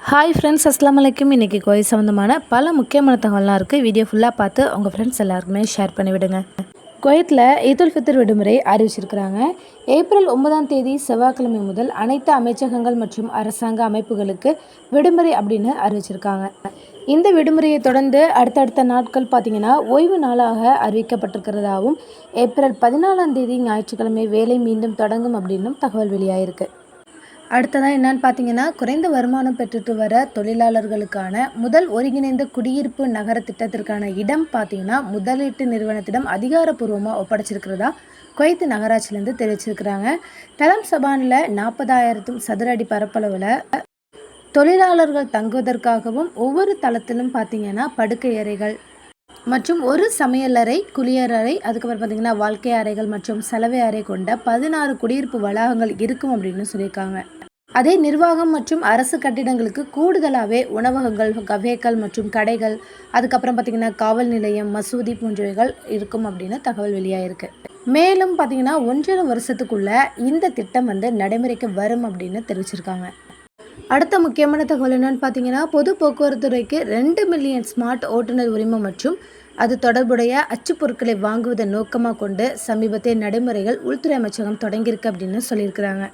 Hi friends அஸ்லாம் வலைக்கும் இன்றைக்கி கோயில் சம்மந்தமான பல முக்கியமான தகவலாம் இருக்குது வீடியோ ஃபுல்லாக பார்த்து உங்கள் ஃப்ரெண்ட்ஸ் எல்லாருக்குமே ஷேர் பண்ணி விடுங்க குவைத்தில் ஈதுல் ஃபித்ர் விடுமுறை அறிவிச்சிருக்கிறாங்க. ஏப்ரல் ஒன்பதாம் தேதி செவ்வாய்க்கிழமை முதல் அனைத்து அமைச்சகங்கள் மற்றும் அரசாங்க அமைப்புகளுக்கு விடுமுறை அப்படின்னு அறிவிச்சிருக்காங்க. இந்த விடுமுறையை தொடர்ந்து அடுத்தடுத்த நாட்கள் பார்த்திங்கன்னா ஓய்வு நாளாக அறிவிக்கப்பட்டிருக்கிறதாகவும் ஏப்ரல் பதினாலாம் தேதி ஞாயிற்றுக்கிழமை வேலை மீண்டும் தொடங்கும் அப்படின்னும் தகவல் வெளியாயிருக்கு. அடுத்ததாக என்னன்னு பார்த்தீங்கன்னா குறைந்த வருமானம் பெற்றுட்டு வர தொழிலாளர்களுக்கான முதல் ஒருங்கிணைந்த குடியிருப்பு நகர திட்டத்திற்கான இடம் பார்த்தீங்கன்னா முதலீட்டு நிறுவனத்திடம் அதிகாரப்பூர்வமாக ஒப்படைச்சிருக்கிறதா குவைத்து நகராட்சியிலேருந்து தெரிவிச்சிருக்கிறாங்க. தலம் சபானில் நாற்பதாயிரத்தும் சதுர அடி பரப்பளவில் தொழிலாளர்கள் தங்குவதற்காகவும் ஒவ்வொரு தளத்திலும் பார்த்தீங்கன்னா படுக்கை அறைகள் மற்றும் ஒரு சமையலறை குளியலறை அதுக்கப்புறம் பார்த்தீங்கன்னா வாழ்க்கை அறைகள் மற்றும் சலவை அறை கொண்ட பதினாறு குடியிருப்பு வளாகங்கள் இருக்கும் அப்படின்னு சொல்லியிருக்காங்க. அதே நிர்வாகம் மற்றும் அரசு கட்டிடங்களுக்கு கூடுதலாகவே உணவகங்கள் கஃபேக்கள் மற்றும் கடைகள் அதுக்கப்புறம் பார்த்திங்கன்னா காவல் நிலையம் மசூதி போன்றவைகள் இருக்கும் அப்படின்னு தகவல் வெளியாகிருக்கு மேலும் பார்த்திங்கன்னா ஒன்றரை வருஷத்துக்குள்ளே இந்த திட்டம் வந்து நடைமுறைக்கு வரும் அப்படின்னு தெரிவிச்சிருக்காங்க. அடுத்த முக்கியமான தகவல் என்னென்னு பார்த்தீங்கன்னா பொது போக்குவரத்து துறைக்கு ரெண்டு மில்லியன் ஸ்மார்ட் ஓட்டுநர் உரிமம் மற்றும் அது தொடர்புடைய அச்சுப்பொருட்களை வாங்குவதை நோக்கமாக கொண்டு சமீபத்திய நடைமுறைகள் உள்துறை அமைச்சகம் தொடங்கியிருக்கு அப்படின்னு சொல்லியிருக்கிறாங்க.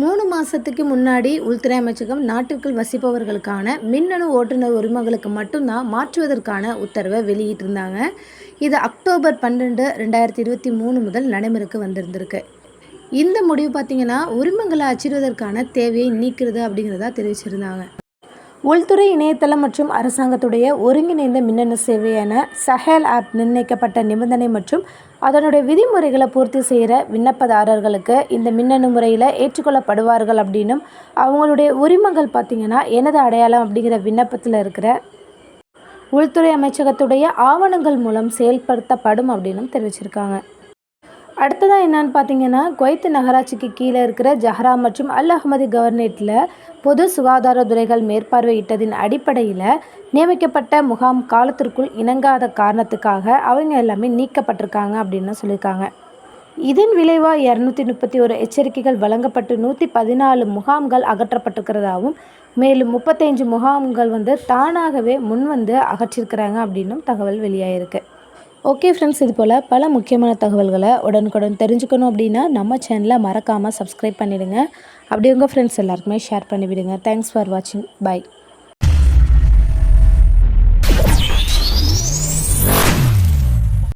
மூணு மாதத்துக்கு முன்னாடி உள்துறை அமைச்சகம் நாட்டிற்குள் வசிப்பவர்களுக்கான மின்னணு ஓட்டுநர் உரிமங்களுக்கு மட்டும்தான் மாற்றுவதற்கான உத்தரவை வெளியிட்டிருந்தாங்க. இது அக்டோபர் பன்னெண்டு ரெண்டாயிரத்தி இருபத்தி மூணு முதல் நடைமுறைக்கு வந்திருந்திருக்கு. இந்த முடிவு பார்த்திங்கன்னா உரிமங்களை அச்சிடுவதற்கான தேவையை நீக்கிறது அப்படிங்கிறதா தெரிவிச்சிருந்தாங்க. உள்துறை இணையதளம் மற்றும் அரசாங்கத்துடைய ஒருங்கிணைந்த மின்னணு சேவையான சஹேல் ஆப் நிர்ணயிக்கப்பட்ட நிபந்தனை மற்றும் அதனுடைய விதிமுறைகளை பூர்த்தி செய்கிற விண்ணப்பதாரர்களுக்கு இந்த மின்னணு முறையில் ஏற்றுக்கொள்ளப்படுவார்கள் அப்படின்னும் அவங்களுடைய உரிமங்கள் பார்த்திங்கன்னா எனது அடையாளம் அப்படிங்கிற விண்ணப்பத்தில் இருக்கிற உள்துறை அமைச்சகத்துடைய ஆவணங்கள் மூலம் செயல்படுத்தப்படும் அப்படின்னும் தெரிவிச்சிருக்காங்க. அடுத்ததாக என்னன்னு பார்த்தீங்கன்னா குவைத் நகராட்சிக்கு கீழே இருக்கிற ஜஹ்ரா மற்றும் அல் அஹமதி கவர்னேட்டில் பொது சுகாதாரத்துறைகள் மேற்பார்வையிட்டதின் அடிப்படையில் நியமிக்கப்பட்ட முகாம் காலத்திற்குள் இணங்காத காரணத்துக்காக அவங்க எல்லாமே நீக்கப்பட்டிருக்காங்க அப்படின்னு சொல்லியிருக்காங்க. இதன் விளைவாக இரநூத்தி முப்பத்தி ஒரு எச்சரிக்கைகள் வழங்கப்பட்டு நூற்றி பதினாலு முகாம்கள் அகற்றப்பட்டிருக்கிறதாகவும் மேலும் முப்பத்தஞ்சு முகாம்கள் வந்து தானாகவே முன் வந்து அகற்றிருக்கிறாங்க அப்படின்னும் தகவல் வெளியாகிருக்கு ஓகே ஃப்ரெண்ட்ஸ் இது போல் பல முக்கியமான தகவல்களை உடனுக்குடன் தெரிஞ்சுக்கணும் அப்படின்னா நம்ம சேனலை மறக்காமல் சப்ஸ்கிரைப் பண்ணிவிடுங்க அப்படி உங்கள் ஃப்ரெண்ட்ஸ் எல்லாருக்குமே ஷேர் பண்ணிவிடுங்க. தேங்க்ஸ் ஃபார் வாட்சிங் பாய்